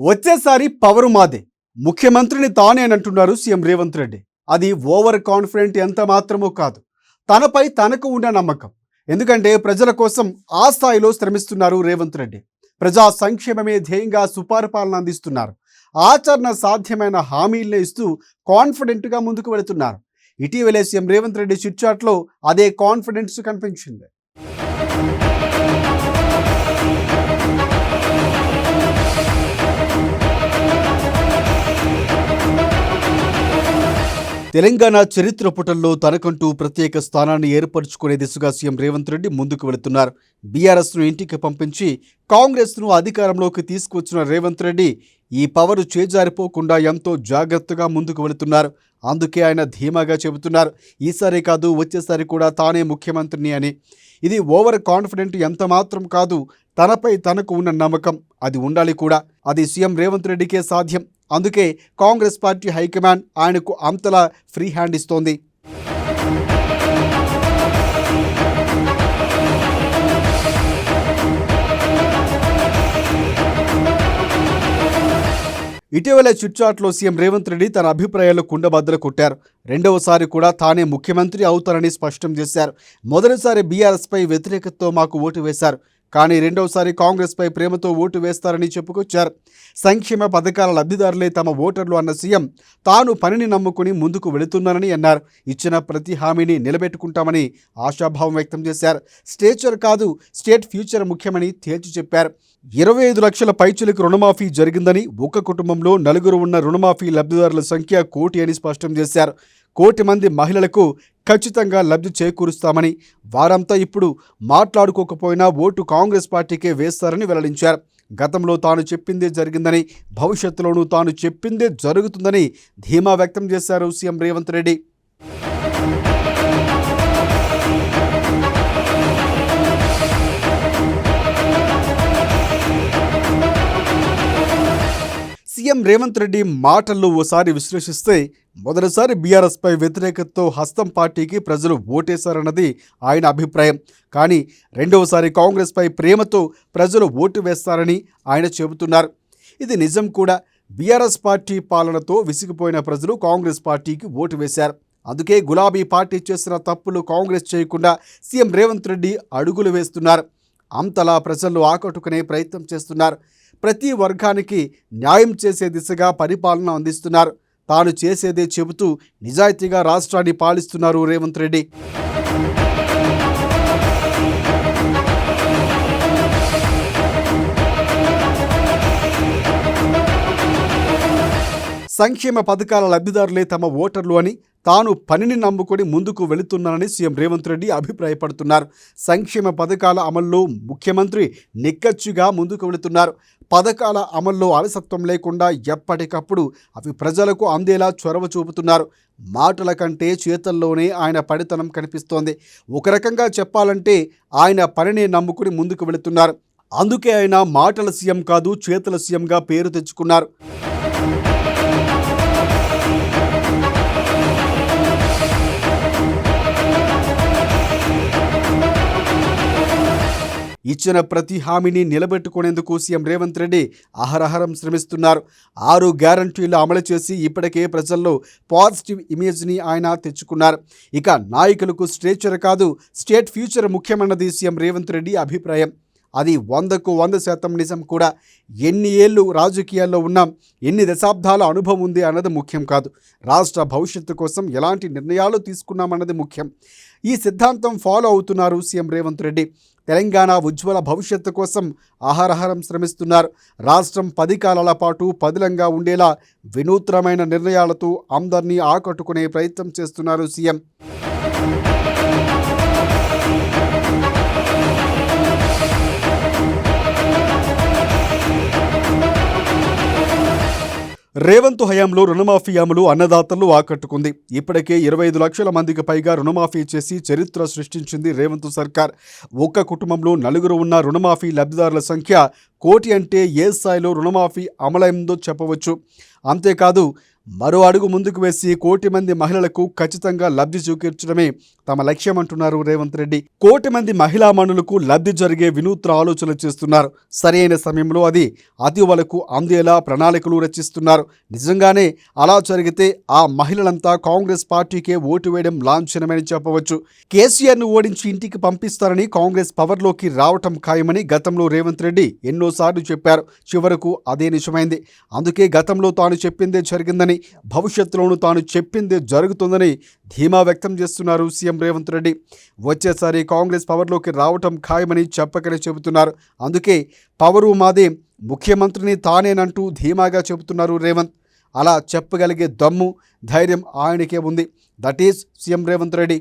వచ్చేసారి power మాదే. ముఖ్యమంత్రిని తానే అని అంటున్నారు సీఎం రేవంత్ రెడ్డి. అది ఓవర్ కాన్ఫిడెంట్ ఎంత మాత్రమో కాదు. తనపై తనకు ఉన్న నమ్మకం. ఎందుకంటే ప్రజల కోసం ఆ స్థాయిలో శ్రమిస్తున్నారు రేవంత్ రెడ్డి. ప్రజా సంక్షేమమే ధ్యేయంగా సుపరిపాలన అందిస్తున్నారు. ఆచరణ సాధ్యమైన హామీల్ని ఇస్తూ కాన్ఫిడెంట్గా ముందుకు వెళుతున్నారు. ఇటీవలే సీఎం రేవంత్ రెడ్డి చిట్చాట్లో అదే కాన్ఫిడెన్స్ కనిపించింది. తెలంగాణ చరిత్ర పుటల్లో తనకంటూ ప్రత్యేక స్థానాన్ని ఏర్పరచుకునే దిశగా సీఎం రేవంత్ రెడ్డి ముందుకు వెళుతున్నారు. బీఆర్ఎస్ను ఇంటికి పంపించి కాంగ్రెస్ను అధికారంలోకి తీసుకొచ్చిన రేవంత్ రెడ్డి ఈ పవరు చేజారిపోకుండా ఎంతో జాగ్రత్తగా ముందుకు వెళుతున్నారు. అందుకే ఆయన ధీమాగా చెబుతున్నారు. ఈసారి కాదు వచ్చేసారి కూడా తానే ముఖ్యమంత్రిని అని. ఇది ఓవర్ కాన్ఫిడెంట్ ఎంత మాత్రం కాదు తనపై తనకు ఉన్న నమ్మకం. అది ఉండాలి కూడా. అది సీఎం రేవంత్ రెడ్డికే సాధ్యం. అందుకే కాంగ్రెస్ పార్టీ హైకమాండ్ ఆయనకు అంతలా ఫ్రీ హ్యాండ్ ఇస్తోంది. ఇటీవల చిట్చాట్లో సీఎం రేవంత్ రెడ్డి తన అభిప్రాయాలు కుండబద్దలు కొట్టారు. రెండవసారి కూడా తానే ముఖ్యమంత్రి అవుతారని స్పష్టం చేశారు. మొదటిసారి బీఆర్ఎస్పై వ్యతిరేకతతో మాకు ఓటు వేశారు. కానీ రెండవసారి కాంగ్రెస్పై ప్రేమతో ఓటు వేస్తారని చెప్పుకొచ్చారు. సంక్షేమ పథకాల లబ్ధిదారులే తమ ఓటర్లు అన్న సీఎం తాను పనిని నమ్ముకుని ముందుకు వెళుతున్నానని అన్నారు. ఇచ్చిన ప్రతి హామీని నిలబెట్టుకుంటామని ఆశాభావం వ్యక్తం చేశారు. స్టేచర్ కాదు స్టేట్ ఫ్యూచర్ ముఖ్యమని తేల్చి చెప్పారు. ఇరవై ఐదు లక్షల పైచులకు రుణమాఫీ జరిగిందని ఒక్క కుటుంబంలో నలుగురు ఉన్న రుణమాఫీ లబ్ధిదారుల సంఖ్య కోటి అని స్పష్టం చేశారు. కోటి మంది మహిళలకు ఖచ్చితంగా లబ్ధి చేకూరుస్తామని వారంతా ఇప్పుడు మాట్లాడుకోకపోయినా ఓటు కాంగ్రెస్ పార్టీకే వేస్తారని వెల్లడించారు. గతంలో తాను చెప్పిందే జరిగిందని భవిష్యత్తులోనూ తాను చెప్పిందే జరుగుతుందని ధీమా వ్యక్తం చేశారు సీఎం రేవంత్ రెడ్డి. సీఎం రేవంత్ రెడ్డి మాటల్లో ఓసారి విశ్లేషిస్తే మొదటిసారి బీఆర్ఎస్పై వ్యతిరేకతతో హస్తం పార్టీకి ప్రజలు ఓటేశారన్నది ఆయన అభిప్రాయం. కానీ రెండవసారి కాంగ్రెస్పై ప్రేమతో ప్రజలు ఓటు వేస్తారని ఆయన చెబుతున్నారు. ఇది నిజం కూడా. బీఆర్ఎస్ పార్టీ పాలనతో విసిగిపోయిన ప్రజలు కాంగ్రెస్ పార్టీకి ఓటు వేశారు. అందుకే గులాబీ పార్టీ చేసిన తప్పులు కాంగ్రెస్ చేయకుండా సీఎం రేవంత్ రెడ్డి అడుగులు వేస్తున్నారు. అంతలా ప్రజలను ఆకట్టుకునే ప్రయత్నం చేస్తున్నారు. ప్రతి వర్గానికి న్యాయం చేసే దిశగా పరిపాలన అందిస్తున్నారు. తాను చేసేదే చెబుతూ నిజాయితీగా రాష్ట్రాన్ని పాలిస్తున్నారు రేవంత్ రెడ్డి. సంక్షేమ పథకాల లబ్ధిదారులే తమ ఓటర్లు అని తాను పనిని నమ్ముకొని ముందుకు వెళుతున్నానని సీఎం రేవంత్ రెడ్డి అభిప్రాయపడుతున్నారు. సంక్షేమ పథకాల అమల్లో ముఖ్యమంత్రి నిక్కచ్చుగా ముందుకు వెళుతున్నారు. పథకాల అమల్లో అలసత్వం లేకుండా ఎప్పటికప్పుడు అవి ప్రజలకు అందేలా చొరవ చూపుతున్నారు. మాటల కంటే చేతల్లోనే ఆయన పడితనం కనిపిస్తోంది. ఒక రకంగా చెప్పాలంటే ఆయన పనిని నమ్ముకుని ముందుకు వెళుతున్నారు. అందుకే ఆయన మాటల సీఎం కాదు చేతల సీఎంగా పేరు తెచ్చుకున్నారు. ఇచ్చిన ప్రతి హామీని నిలబెట్టుకునేందుకు సీఎం రేవంత్ రెడ్డి అహరహరం శ్రమిస్తున్నారు. ఆరు గ్యారంటీలు అమలు చేసి ఇప్పటికే ప్రజల్లో పాజిటివ్ ఇమేజ్ని ఆయన తెచ్చుకున్నారు. ఇక నాయకులకు స్ట్రేచర్ కాదు స్టేట్ ఫ్యూచర్ ముఖ్యమన్నది సీఎం రేవంత్ రెడ్డి అభిప్రాయం. అది వందకు వంద శాతం నిజం కూడా. ఎన్ని ఏళ్ళు రాజకీయాల్లో ఉన్నాం ఎన్ని దశాబ్దాల అనుభవం ఉంది అన్నది ముఖ్యం కాదు. రాష్ట్ర భవిష్యత్తు కోసం ఎలాంటి నిర్ణయాలు తీసుకున్నామన్నది ముఖ్యం. ఈ సిద్ధాంతం ఫాలో అవుతున్నారు సీఎం రేవంత్ రెడ్డి. తెలంగాణ ఉజ్వల భవిష్యత్తు కోసం ఆహారహారం శ్రమిస్తున్నారు. రాష్ట్రం పది కాలాల పాటు పదిలంగా ఉండేలా వినూత్నమైన నిర్ణయాలతో అందరినీ ఆకట్టుకునే ప్రయత్నం చేస్తున్నారు సీఎం. రేవంత్ హయాంలో రుణమాఫీ అమలు అన్నదాతలు ఆకట్టుకుంది. ఇప్పటికే ఇరవై ఐదు లక్షల మందికి పైగా రుణమాఫీ చేసి చరిత్ర సృష్టించింది రేవంత్ సర్కార్. ఒక్క కుటుంబంలో నలుగురు ఉన్న రుణమాఫీ లబ్ధిదారుల సంఖ్య కోటి అంటే ఏ స్థాయిలో రుణమాఫీ అమలైందో చెప్పవచ్చు. అంతేకాదు మరో అడుగు ముందుకు వేసి కోటి మంది మహిళలకు ఖచ్చితంగా లబ్ధి చూపించడమే తమ లక్ష్యం అంటున్నారు రేవంత్ రెడ్డి. కోటి మంది మహిళా మనులకు లబ్ధి జరిగే వినూత్న ఆలోచనలు చేస్తున్నారు. సరైన సమయంలో అది అతి వరకు అందేలా ప్రణాళికలు రచిస్తున్నారు. నిజంగానే అలా జరిగితే ఆ మహిళలంతా కాంగ్రెస్ పార్టీకే ఓటు వేయడం లాంఛనమని చెప్పవచ్చు. కేసీఆర్ను ఓడించి ఇంటికి పంపిస్తారని కాంగ్రెస్ పవర్లోకి రావటం ఖాయమని గతంలో రేవంత్ రెడ్డి ఎన్నోసార్లు చెప్పారు. చివరకు అదే నిజమైంది. అందుకే గతంలో తాను చెప్పిందే జరిగిందని భవిష్యత్తులోనూ తాను చెప్పింది జరుగుతుందని ధీమా వ్యక్తం చేస్తున్నారు సీఎం రేవంత్ రెడ్డి. వచ్చేసారి కాంగ్రెస్ పవర్లోకి రావటం ఖాయమని చెప్పకనే చెబుతున్నారు. అందుకే పవరు మాదే ముఖ్యమంత్రిని తానేనంటూ ధీమాగా చెబుతున్నారు రేవంత్. అలా చెప్పగలిగే దమ్ము ధైర్యం ఆయనకే ఉంది. That is CM Revanth Reddy.